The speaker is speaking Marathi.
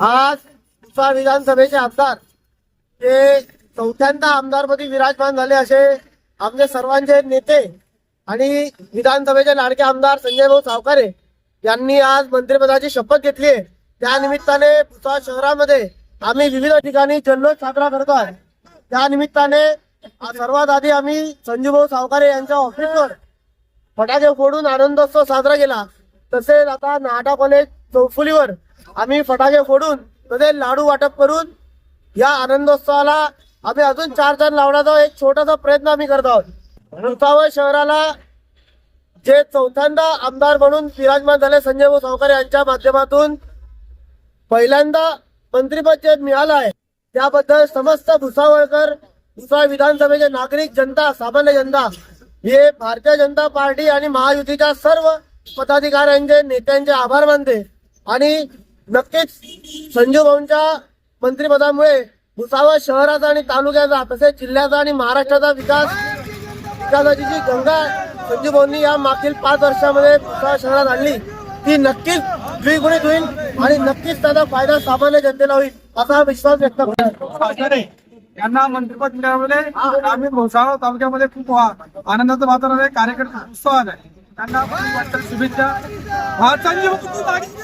आज भुसावळ विधानसभेचे आमदार ते चौथ्यांदा आमदारपदी विराजमान झाले असे आमचे सर्वांचे नेते आणि विधानसभेचे लाडके आमदार संजय भाऊ सावकारे यांनी आज मंत्रिपदाची शपथ घेतली आहे. त्यानिमित्ताने निमित्ताने शहरामध्ये आम्ही विविध ठिकाणी जल्लोष साजरा करतो आहे. त्यानिमित्ताने सर्वात आधी आम्ही संजूभाऊ सावकारे यांच्या ऑफिसवर फटाके फोडून आनंदोत्सव साजरा केला. तसेच आता नाटा कॉलेज चौफुलीवर आम्ही फटाके फोडून तसे लाडू वाटप करून या आनंदोत्सवाला आम्ही अजून चार चार लावण्याचा एक छोटासा प्रयत्न आम्ही करत आहोत. भुसावळ शहराला जे चौथ्यांदा आमदार म्हणून विराजमान झाले संजय भाऊ सावकार यांच्या माध्यमातून पहिल्यांदा मंत्रिपद जे मिळालं आहे त्याबद्दल समस्त भुसावळकर भुसावळ विधानसभेचे नागरिक जनता सामान्य जनता हे भारतीय जनता पार्टी आणि महायुतीच्या सर्व पदाधिकाऱ्यांचे नेत्यांचे आभार मानते. आणि नक्कीच संजू भाऊंच्या मंत्रिपदामुळे भुसावळ शहराचा आणि तालुक्याचा तसेच जिल्ह्याचा आणि महाराष्ट्राचा विकास विकासाची जी गंगा संजू भाऊंनी या मागील पाच वर्षामध्ये भुसावळ शहरात आणली. ती नक्कीच द्विगुणित होईल आणि नक्कीच त्याचा फायदा सामान्य जनतेला होईल असा विश्वास व्यक्त करतो. सातारे यांना मंत्रिपद मिळाल्यामुळे आम्ही भोसावळ तालुक्यामध्ये खूप आनंदाचं वातावरण आहे. कार्यकर्ते उत्सवात आहे त्यांना खूप वाटतं. शुभेच्छा. हा संजीव कुटुंब आणि-